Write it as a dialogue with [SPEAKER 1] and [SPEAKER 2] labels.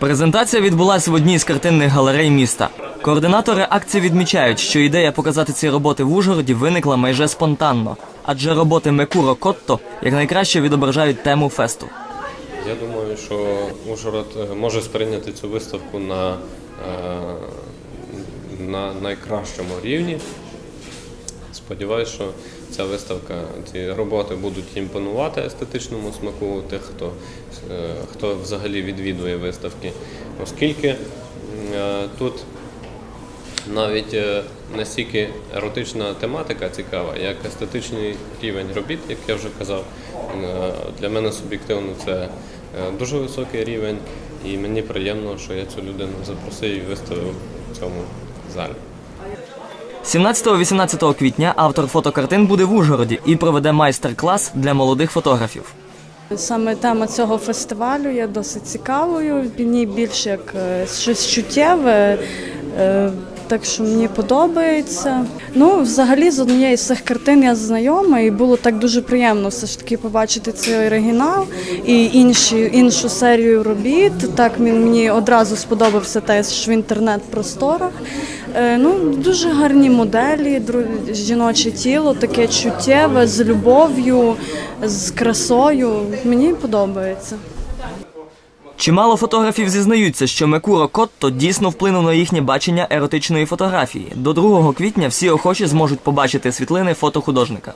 [SPEAKER 1] Презентація відбулася в одній з картинних галерей міста. Координатори акції відмічають, що ідея показати ці роботи в Ужгороді виникла майже спонтанно, адже роботи Мекуро Котто якнайкраще відображають тему фесту.
[SPEAKER 2] Я думаю, що Ужгород е, може сприйняти цю виставку на, е, на найкращому рівні. Сподіваюсь, що ця виставка, ці роботи будуть імпонувати естетичному смаку тих, хто, е, хто взагалі відвідує виставки, оскільки е, тут навіть е, настільки еротична тематика цікава, як естетичний рівень робіт, як я вже казав. Для мене суб'єктивно це дуже високий рівень, і мені приємно, що я цю людину запросив і виставив в цьому залі.
[SPEAKER 1] 17-18 квітня автор фотокартин буде в Ужгороді і проведе майстер-клас для молодих фотографів.
[SPEAKER 3] Саме тема цього фестивалю є досить цікавою. В ній більше як е, щось чуттєве. Так що мені подобається. Ну, взагалі, з однієї з цих картин я знайома, і було так дуже приємно все ж таки побачити цей оригінал і інші, іншу серію робіт. Так він мені одразу сподобався теж в інтернет-просторах. Е, Ну, дуже гарні моделі, жіноче тіло, таке чуттєве, з любов'ю, з красою. Мені подобається.
[SPEAKER 1] Чимало фотографів зізнаються, що Мекуро Котто дійсно вплинув на їхнє бачення еротичної фотографії. До 2 квітня всі охочі зможуть побачити світлини фотохудожника.